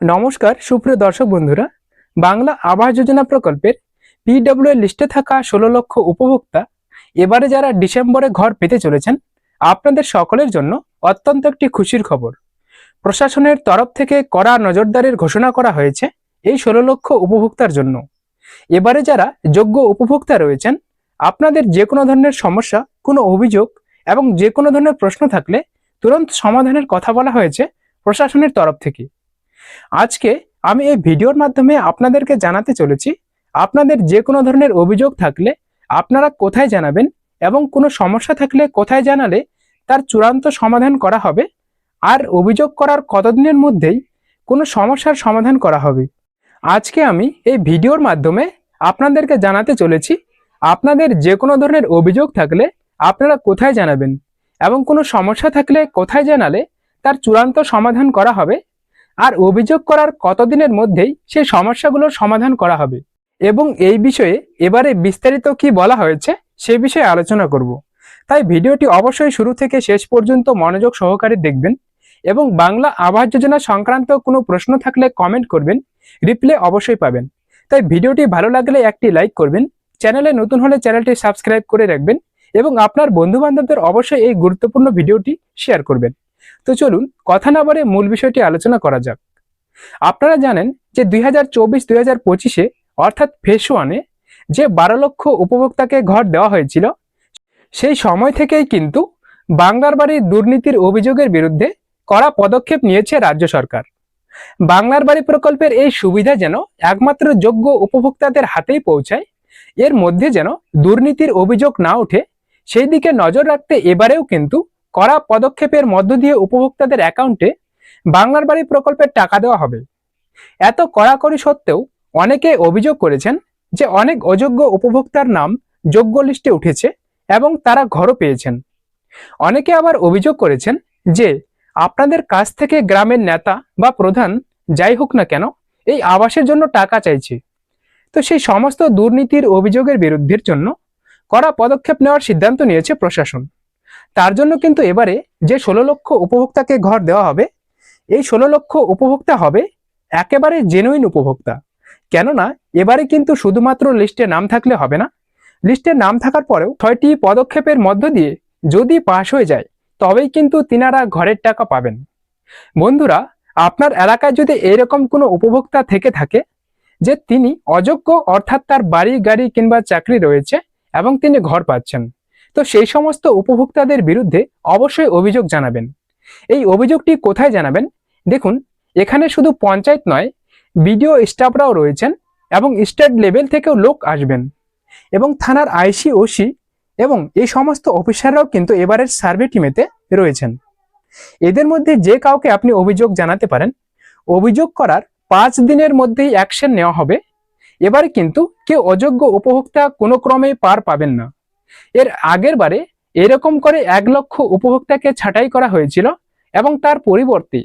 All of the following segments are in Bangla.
নমস্কার, সুপ্রিয় দর্শক বন্ধুরা। বাংলা আবাস যোজনা প্রকল্পের পিডব্লিউ লিস্টে থাকা ষোলো লক্ষ উপভোক্তা এবারে যারা ডিসেম্বরে ঘর পেতে চলেছেন, আপনাদের সকলের জন্য অত্যন্ত একটি খুশির খবর। প্রশাসনের তরফ থেকে কড়া নজরদারির ঘোষণা করা হয়েছে এই ষোলো লক্ষ উপভোক্তার জন্য। এবারে যারা যোগ্য উপভোক্তা রয়েছেন, আপনাদের যে কোনো ধরনের সমস্যা, কোনো অভিযোগ এবং যে কোনো ধরনের প্রশ্ন থাকলে তুরন্ত সমাধানের কথা বলা হয়েছে প্রশাসনের তরফ থেকে। আজকে আমি এই ভিডিওর মাধ্যমে আপনাদেরকে জানাতে চলেছি, আপনাদের যে কোনো ধরনের অভিযোগ থাকলে আপনারা কোথায় জানাবেন এবং কোনো সমস্যা থাকলে কোথায় জানালে তার চূড়ান্ত সমাধান করা হবে, আর অভিযোগ করার কতদিনের মধ্যেই কোনো সমস্যার সমাধান করা হবে। আজকে আমি এই ভিডিওর মাধ্যমে আপনাদেরকে জানাতে চলেছি, আপনাদের যে কোনো ধরনের অভিযোগ থাকলে আপনারা কোথায় জানাবেন এবং কোনো সমস্যা থাকলে কোথায় জানালে তার চূড়ান্ত সমাধান করা হবে আর অভিযোগ করার কতদিনের মধ্যেই সেই সমস্যাগুলোর সমাধান করা হবে। এবং এই বিষয়ে এবারে বিস্তারিত কি বলা হয়েছে, সে বিষয়ে আলোচনা করব। তাই ভিডিওটি অবশ্যই শুরু থেকে শেষ পর্যন্ত মনোযোগ সহকারে দেখবেন এবং বাংলা আবাস যোজনা সংক্রান্ত কোনো প্রশ্ন থাকলে কমেন্ট করবেন, রিপ্লে অবশ্যই পাবেন। তাই ভিডিওটি ভালো লাগলে একটি লাইক করবেন, চ্যানেলে নতুন হলে চ্যানেলটি সাবস্ক্রাইব করে রাখবেন এবং আপনার বন্ধু বান্ধবদের অবশ্যই এই গুরুত্বপূর্ণ ভিডিওটি শেয়ার করবেন। তো চলুন কথা না বলে মূল বিষয়টি আলোচনা করা যাক। আপনারা জানেন যে দুই হাজার চব্বিশ, দুই হাজার পঁচিশে অর্থাৎ ফেস ওয়ানে যে বারো লক্ষ উপভোক্তাকে ঘর দেওয়া হয়েছিল, সেই সময় থেকেই কিন্তু বাংলার বাড়ির দুর্নীতির অভিযোগের বিরুদ্ধে কড়া পদক্ষেপ নিয়েছে রাজ্য সরকার। বাংলার বাড়ি প্রকল্পের এই সুবিধা যেন একমাত্র যোগ্য উপভোক্তাদের হাতেই পৌঁছায়, এর মধ্যে যেন দুর্নীতির অভিযোগ না ওঠে, সেই দিকে নজর রাখতে এবারেও কিন্তু কড়া পদক্ষেপের মধ্য দিয়ে উপভোক্তাদের অ্যাকাউন্টে বাংলার বাড়ি প্রকল্পের টাকা দেওয়া হবে। এত কড়াকড়ি সত্ত্বেও অনেকে অভিযোগ করেছেন যে অনেক অযোগ্য উপভোক্তার নাম যোগ্য লিস্টে উঠেছে এবং তারা ঘরও পেয়েছেন। অনেকে আবার অভিযোগ করেছেন যে আপনাদের কাছ থেকে গ্রামের নেতা বা প্রধান যাই হোক না কেন এই আবাসের জন্য টাকা চাইছে। তো সেই সমস্ত দুর্নীতির অভিযোগের বিরুদ্ধের জন্য কড়া পদক্ষেপ নেওয়ার সিদ্ধান্ত নিয়েছে প্রশাসন। তার জন্য কিন্তু এবারে যে ষোলো লক্ষ উপভোক্তাকে ঘর দেওয়া হবে, এই ষোলো লক্ষ উপভোক্তা হবে একেবারে জেনুইন উপভোক্তা। কেননা এবারে কিন্তু শুধুমাত্র লিস্টে নাম থাকলে হবে না। লিস্টে নাম থাকার পরেও ছয়টি পদক্ষেপের মধ্য দিয়ে যদি পাশ হয়ে যায়, তবেই কিন্তু তিনারা ঘরের টাকা পাবেন। বন্ধুরা, আপনার এলাকায় যদি এরকম কোনো উপভোক্তা থেকে থাকে, যে তিনি অযোগ্য অর্থাৎ তার বাড়ি, গাড়ি কিংবা চাকরি রয়েছে এবং তিনি ঘর পাচ্ছেন তো সেই সমস্ত উপভোক্তাদের বিরুদ্ধে অবশ্যই অভিযোগ জানাবেন। এই অভিযোগটি কোথায় জানাবেন? দেখুন, এখানে শুধু পঞ্চায়েত নয়, বিডিও স্টাফরাও রয়েছেন এবং স্টেট লেভেল থেকেও লোক আসবেন। এবং থানার আইসি, ওসি এবং এই সমস্ত অফিসাররাও কিন্তু এবারের সার্ভে টিমেতে রয়েছেন। এদের মধ্যে যে কাউকে আপনি অভিযোগ জানাতে পারেন, অভিযোগ করার পাঁচ দিনের মধ্যেই অ্যাকশন নেওয়া হবে। এবারে কিন্তু কেউ অযোগ্য উপভোক্তা কোনো ক্রমেই পার পাবেন না। এর আগের বারে এরকম করে এক লক্ষ উপভোক্তাকে ছাঁটাই করা হয়েছিল এবং তার পরিবর্তে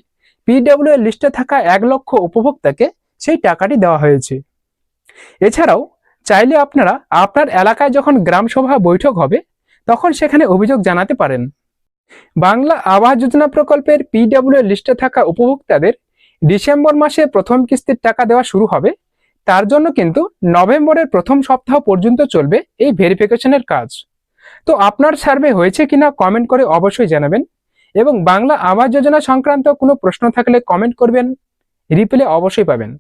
পিডব্লিউ লিস্টে থাকা এক লক্ষ উপভোক্তাকে সেই টাকাটি দেওয়া হয়েছে। এছাড়াও চাইলে আপনারা আপনার এলাকায় যখন গ্রাম সভা বৈঠক হবে, তখন সেখানে অভিযোগ জানাতে পারেন। বাংলা আবাস যোজনা প্রকল্পের পিডব্লিউ এর লিস্টে থাকা উপভোক্তাদের ডিসেম্বর মাসে প্রথম কিস্তির টাকা দেওয়া শুরু হবে তার জন্য কিন্তু নভেম্বরের প্রথম সপ্তাহ পর্যন্ত চলবে এই ভেরিফিকেশনের কাজ। তো আপনার সার্ভে হয়েছে কিনা কমেন্ট করে অবশ্যই জানাবেন এবং বাংলা আবাস যোজনা সংক্রান্ত কোনো প্রশ্ন থাকলে কমেন্ট করবেন, রিপ্লে অবশ্যই পাবেন।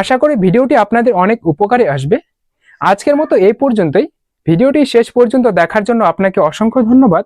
আশা করি ভিডিওটি আপনাদের অনেক উপকারে আসবে। আজকের মতো এই পর্যন্তই। ভিডিওটি শেষ পর্যন্ত দেখার জন্য আপনাকে অসংখ্য ধন্যবাদ।